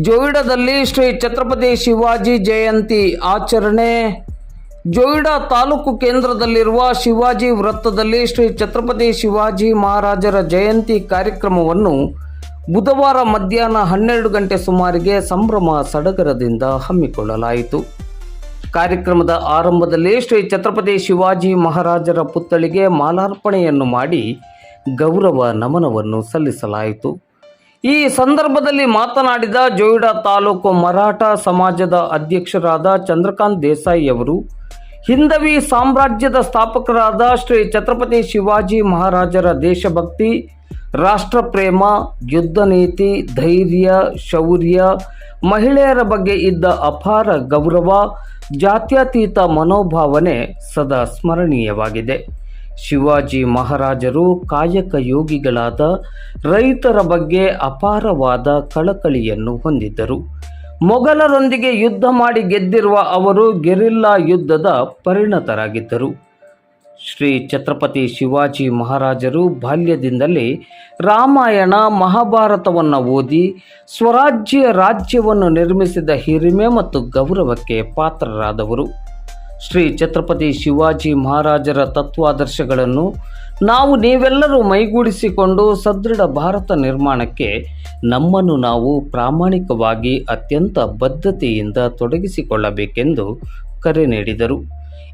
ಜೋಯಿಡಾದಲ್ಲಿ ಶ್ರೀ ಛತ್ರಪತಿ ಶಿವಾಜಿ ಜಯಂತಿ ಆಚರಣೆ. ಜೋಯಿಡಾ ತಾಲೂಕು ಕೇಂದ್ರದಲ್ಲಿರುವ ಶಿವಾಜಿ ವೃತ್ತದಲ್ಲಿ ಶ್ರೀ ಛತ್ರಪತಿ ಶಿವಾಜಿ ಮಹಾರಾಜರ ಜಯಂತಿ ಕಾರ್ಯಕ್ರಮವನ್ನು ಬುಧವಾರ ಮಧ್ಯಾಹ್ನ ಹನ್ನೆರಡು ಗಂಟೆ ಸುಮಾರಿಗೆ ಸಂಭ್ರಮ ಸಡಗರದಿಂದ ಹಮ್ಮಿಕೊಳ್ಳಲಾಯಿತು. ಕಾರ್ಯಕ್ರಮದ ಆರಂಭದಲ್ಲಿ ಶ್ರೀ ಛತ್ರಪತಿ ಶಿವಾಜಿ ಮಹಾರಾಜರ ಪುತ್ಥಳಿಗೆ ಮಾಲಾರ್ಪಣೆಯನ್ನು ಮಾಡಿ ಗೌರವ ನಮನವನ್ನು ಸಲ್ಲಿಸಲಾಯಿತು. ಈ ಸಂದರ್ಭದಲ್ಲಿ ಮಾತನಾಡಿದ ಜೋಯಿಡಾ ತಾಲೂಕು ಮರಾಠ ಸಮಾಜದ ಅಧ್ಯಕ್ಷರಾದ ಚಂದ್ರಕಾಂತ್ ದೇಸಾಯಿ ಅವರು, ಹಿಂದವಿ ಸಾಮ್ರಾಜ್ಯದ ಸ್ಥಾಪಕರಾದ ಶ್ರೀ ಛತ್ರಪತಿ ಶಿವಾಜಿ ಮಹಾರಾಜರ ದೇಶಭಕ್ತಿ, ರಾಷ್ಟ್ರಪ್ರೇಮ, ಯುದ್ಧ ನೀತಿ, ಧೈರ್ಯ, ಶೌರ್ಯ, ಮಹಿಳೆಯರ ಬಗ್ಗೆ ಇದ್ದ ಅಪಾರ ಗೌರವ, ಜಾತ್ಯತೀತ ಮನೋಭಾವನೆ ಸದಾ ಸ್ಮರಣೀಯವಾಗಿದೆ. ಶಿವಾಜಿ ಮಹಾರಾಜರು ಕಾಯಕ ಯೋಗಿಗಳಾದ ರೈತರ ಬಗ್ಗೆ ಅಪಾರವಾದ ಕಳಕಳಿಯನ್ನು ಹೊಂದಿದ್ದರು. ಮೊಘಲರೊಂದಿಗೆ ಯುದ್ಧ ಮಾಡಿ ಗೆದ್ದಿರುವ ಅವರು ಗೆರಿಲ್ಲಾ ಯುದ್ಧದ ಪರಿಣತರಾಗಿದ್ದರು. ಶ್ರೀ ಛತ್ರಪತಿ ಶಿವಾಜಿ ಮಹಾರಾಜರು ಬಾಲ್ಯದಿಂದಲೇ ರಾಮಾಯಣ, ಮಹಾಭಾರತವನ್ನು ಓದಿ ಸ್ವರಾಜ್ಯ ರಾಜ್ಯವನ್ನು ನಿರ್ಮಿಸಿದ ಹಿರಿಮೆ ಮತ್ತು ಗೌರವಕ್ಕೆ ಪಾತ್ರರಾದವರು. ಶ್ರೀ ಛತ್ರಪತಿ ಶಿವಾಜಿ ಮಹಾರಾಜರ ತತ್ವಾದರ್ಶಗಳನ್ನು ನಾವು ನೀವೆಲ್ಲರೂ ಮೈಗೂಡಿಸಿಕೊಂಡು ಸದೃಢ ಭಾರತ ನಿರ್ಮಾಣಕ್ಕೆ ನಮ್ಮನ್ನು ನಾವು ಪ್ರಾಮಾಣಿಕವಾಗಿ ಅತ್ಯಂತ ಬದ್ಧತೆಯಿಂದ ತೊಡಗಿಸಿಕೊಳ್ಳಬೇಕೆಂದು ಕರೆ ನೀಡಿದರು.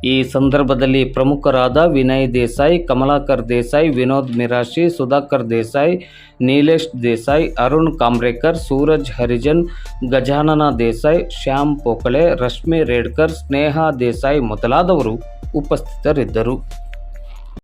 ಈ ಸಂದರ್ಭದಲ್ಲಿ ಪ್ರಮುಖರಾದ ವಿನಯ್ ದೇಸಾಯಿ, ಕಮಲಾಕರ್ ದೇಸಾಯಿ, ವಿನೋದ್ ಮಿರಾಶಿ, ಸುಧಾಕರ್ ದೇಸಾಯಿ, ನೀಲೇಶ್ ದೇಸಾಯಿ, ಅರುಣ್ ಕಾಮ್ರೇಕರ್, ಸೂರಜ್ ಹರಿಜನ್, ಗಜಾನನ ದೇಸಾಯಿ, ಶ್ಯಾಮ್ ಪೋಕಳೆ ರಶ್ಮಿ ರೇಡ್ಕರ್, ಸ್ನೇಹ ದೇಸಾಯಿ ಮೊದಲಾದವರು ಉಪಸ್ಥಿತರಿದ್ದರು.